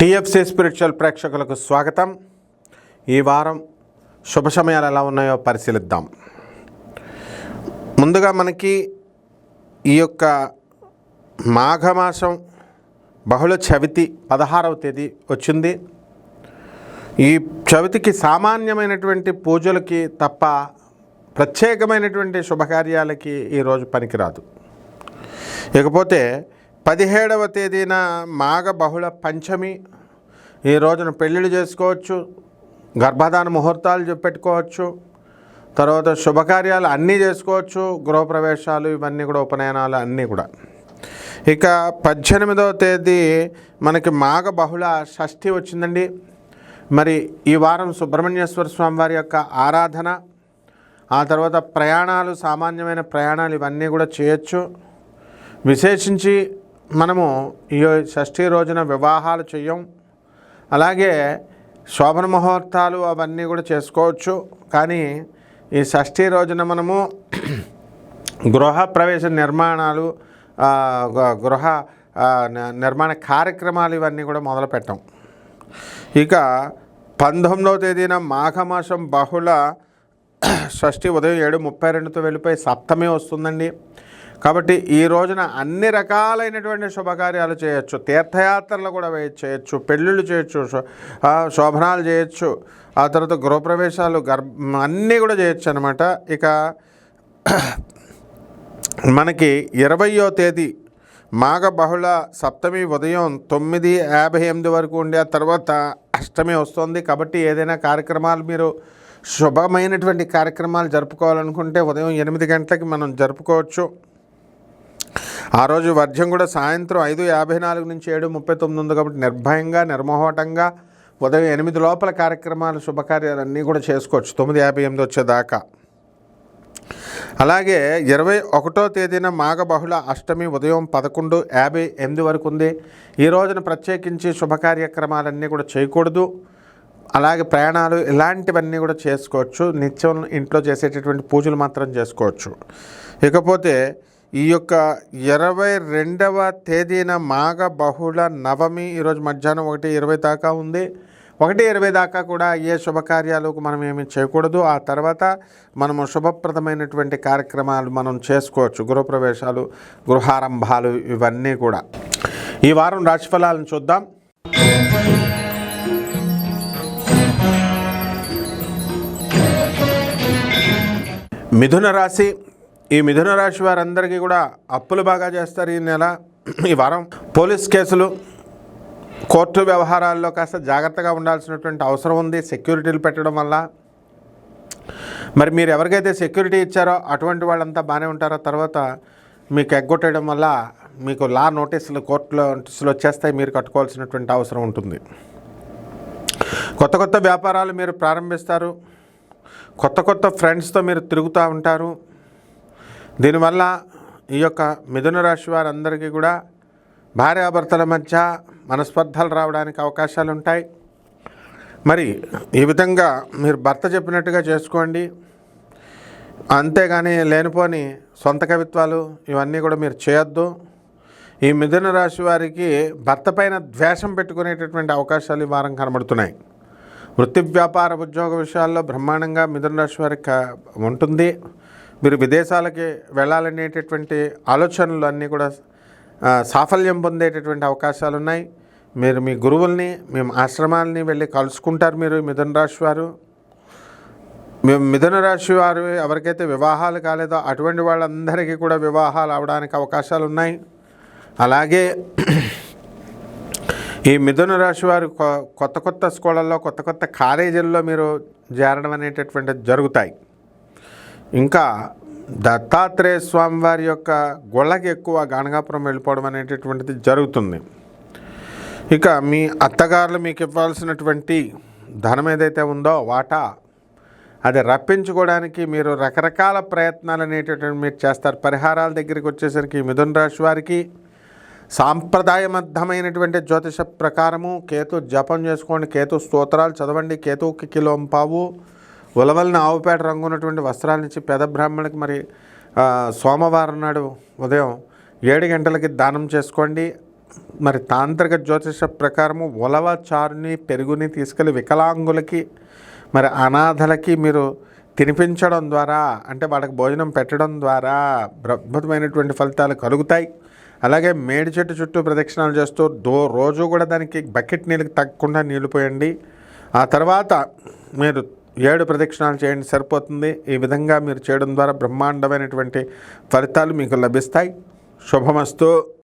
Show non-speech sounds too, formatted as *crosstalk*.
TFC spiritual ప్రేక్షకులకు స్వాగతం. ఈ వారం శుభ సమయాలు ఎలా ఉన్నాయో పరిశీలిద్దాం. ముందుగా మనకి ఈ యొక్క మాఘమాసం బహుళ చవితి పదహారవ తేదీ వచ్చింది. ఈ చవితికి సామాన్యమైనటువంటి పూజలకి తప్ప ప్రత్యేకమైనటువంటి శుభకార్యాలకి ఈరోజు పనికిరాదు. ఇకపోతే పదిహేడవ తేదీన మాఘ బహుళ పంచమి. ఈ రోజున పెళ్ళిళ్ళు చేసుకోవచ్చు గర్భధాన ముహూర్తాలు పెట్టుకోవచ్చు తర్వాత శుభకార్యాలు అన్నీ చేసుకోవచ్చు గృహప్రవేశాలు ఇవన్నీ కూడా ఉపనయనాలు అన్నీ కూడా. ఇక పద్దెనిమిదవ తేదీ మనకి మాఘ బహుళ షష్ఠి వచ్చిందండి. మరి ఈ వారం సుబ్రహ్మణ్యేశ్వర స్వామి వారి యొక్క ఆరాధన ఆ తర్వాత ప్రయాణాలు సామాన్యమైన ప్రయాణాలు ఇవన్నీ కూడా చేయొచ్చు. విశేషించి మనము ఈ షష్ఠి రోజున వివాహాలు చెయ్యం. అలాగే శోభన ముహూర్తాలు అవన్నీ కూడా చేసుకోవచ్చు. కానీ ఈ షష్ఠి రోజున మనము గృహ ప్రవేశ నిర్మాణాలు గృహ నిర్మాణ కార్యక్రమాలు ఇవన్నీ కూడా మొదలు పెట్టాం. ఇక పంతొమ్మిదవ తేదీన మాఘమాసం బహుళ షష్ఠి ఉదయం ఏడు ముప్పై రెండుతో వెళ్ళిపోయి సప్తమి వస్తుందండి. కాబట్టి ఈ రోజున అన్ని రకాలైనటువంటి శుభకార్యాలు చేయొచ్చు. తీర్థయాత్రలు కూడా చేయొచ్చు. పెళ్ళిళ్ళు చేయొచ్చు. శోభనాలు చేయొచ్చు. ఆ తర్వాత గృహప్రవేశాలు గర్భ అన్నీ కూడా చేయొచ్చు అనమాట ఇక *clears throat* మనకి ఇరవయో తేదీ మాఘ బహుళ సప్తమి ఉదయం తొమ్మిది యాభై ఎనిమిది వరకు ఉండే ఆ తర్వాత అష్టమి వస్తుంది. కాబట్టి ఏదైనా కార్యక్రమాలు మీరు శుభమైనటువంటి కార్యక్రమాలు జరుపుకోవాలనుకుంటే ఉదయం ఎనిమిది గంటలకి మనం జరుపుకోవచ్చు. ఆ రోజు వర్జ్యం కూడా సాయంత్రం ఐదు యాభై నాలుగు నుంచి ఏడు ముప్పై తొమ్మిది ఉంది కాబట్టి నిర్భయంగా నిర్మోహటంగా ఉదయం ఎనిమిది లోపల కార్యక్రమాలు శుభకార్యాలన్నీ కూడా చేసుకోవచ్చు. తొమ్మిది యాభై ఎనిమిది వచ్చేదాకా. అలాగే ఇరవై ఒకటో తేదీన మాఘ బహుళ అష్టమి ఉదయం పదకొండు యాభై ఎనిమిది వరకు ఉంది. ఈ రోజున ప్రత్యేకించి శుభ కార్యక్రమాలన్నీ కూడా చేయకూడదు. అలాగే ప్రయాణాలు ఇలాంటివన్నీ కూడా చేసుకోవచ్చు. నిత్యం ఇంట్లో చేసేటటువంటి పూజలు మాత్రం చేసుకోవచ్చు. ఇకపోతే ఈ యొక్క ఇరవై రెండవ తేదీన మాఘ బహుళ నవమి ఈరోజు మధ్యాహ్నం ఒకటి ఇరవై దాకా ఉంది. ఒకటి ఇరవై దాకా కూడా ఏ శుభకార్యాలకు మనం ఏమి చేయకూడదు. ఆ తర్వాత మనము శుభప్రదమైనటువంటి కార్యక్రమాలు మనం చేసుకోవచ్చు. గృహప్రవేశాలు గృహారంభాలు ఇవన్నీ కూడా. ఈ వారం రాశిఫలాలను చూద్దాం. మిథున రాశి ఈ మిథున రాశి వారందరికీ కూడా అప్పులు బాగా చేస్తారు ఈ నెల. ఈ వారం పోలీస్ కేసులు కోర్టు వ్యవహారాల్లో కాస్త జాగ్రత్తగా ఉండాల్సినటువంటి అవసరం ఉంది. సెక్యూరిటీలు పెట్టడం వల్ల మరి మీరు ఎవరికైతే సెక్యూరిటీ ఇచ్చారో అటువంటి వాళ్ళంతా బాగానే ఉంటారో తర్వాత మీకు ఎగ్గొట్టడం వల్ల మీకు లా నోటీసులు కోర్టులో నోటీసులు వచ్చేస్తాయి. మీరు కట్టుకోవాల్సినటువంటి అవసరం ఉంటుంది. కొత్త కొత్త వ్యాపారాలు మీరు ప్రారంభిస్తారు. కొత్త కొత్త ఫ్రెండ్స్తో మీరు తిరుగుతూ ఉంటారు. దీనివల్ల ఈ యొక్క మిథున రాశి వారందరికీ కూడా భార్యాభర్తల మధ్య మనస్పర్ధలు రావడానికి అవకాశాలు ఉంటాయి. మరి ఈ విధంగా మీరు భర్త చెప్పినట్టుగా చేసుకోండి. అంతేగాని లేనిపోని సొంత కవిత్వాలు ఇవన్నీ కూడా మీరు చేయొద్దు. ఈ మిథున రాశి వారికి భర్త పైన ద్వేషం పెట్టుకునేటటువంటి అవకాశాలు ఈ వారం కనబడుతున్నాయి. వృత్తి వ్యాపార ఉద్యోగ విషయాల్లో బ్రహ్మాండంగా మిథున రాశి వారికి ఉంటుంది. మీరు విదేశాలకి వెళ్ళాలనేటటువంటి ఆలోచనలు అన్నీ కూడా సాఫల్యం పొందేటటువంటి అవకాశాలు ఉన్నాయి మీరు మీ గురువుల్ని మీ ఆశ్రమాలని వెళ్ళి కలుసుకుంటారు మీరు మిథున రాశి వారు. మేము మిథున రాశి వారు ఎవరికైతే వివాహాలు కాలేదో అటువంటి వాళ్ళందరికీ కూడా వివాహాలు అవడానికి అవకాశాలు ఉన్నాయి అలాగే ఈ మిథున రాశి వారు కొ- కొత్త కొత్త స్కూళ్ళల్లో కొత్త కొత్త కాలేజీల్లో మీరు చేరడం అనేటటువంటిది జరుగుతాయి. ఇంకా దత్తాత్రేయ స్వామి వారి యొక్క గుళ్ళకి ఎక్కువ గాణగాపురం వెళ్ళిపోవడం అనేటటువంటిది జరుగుతుంది. ఇక మీ అత్తగారులు మీకు ఇవ్వాల్సినటువంటి ధనం ఏదైతే ఉందో వాటా అది రప్పించుకోవడానికి మీరు రకరకాల ప్రయత్నాలు అనేటటువంటి మీరు చేస్తారు. పరిహారాల దగ్గరికి వచ్చేసరికి మిథున రాశి వారికి సాంప్రదాయబద్ధమైనటువంటి జ్యోతిష ప్రకారము కేతు జపం చేసుకోండి కేతు స్తోత్రాలు చదవండి కేతువుకి కిలోం పావు ఉలవల్ని ఆవుపేట రంగు ఉన్నటువంటి వస్త్రాలనిచ్చి పెద పేద మరి సోమవారం నాడు ఉదయం ఏడు గంటలకి దానం చేసుకోండి. మరి తాంత్రిక జ్యోతిష ప్రకారము ఉలవ చారుని పెరుగుని తీసుకెళ్ళి వికలాంగులకి మరి అనాథలకి మీరు తినిపించడం ద్వారా అంటే వాళ్ళకి భోజనం పెట్టడం ద్వారా అద్భుతమైనటువంటి ఫలితాలు కలుగుతాయి. అలాగే మేడి చెట్టు చుట్టూ ప్రదక్షిణాలు చేస్తూ దో రోజు కూడా దానికి బకెట్ నీళ్ళకి తగ్గకుండా నీళ్ళు పోయండి. ఆ తర్వాత మీరు ఏడు ప్రదక్షిణాలు చేయండి సరిపోతుంది. ఈ విధంగా మీరు చేయడం ద్వారా బ్రహ్మాండమైనటువంటి ఫలితాలు మీకు లభిస్తాయి. శుభమస్తు.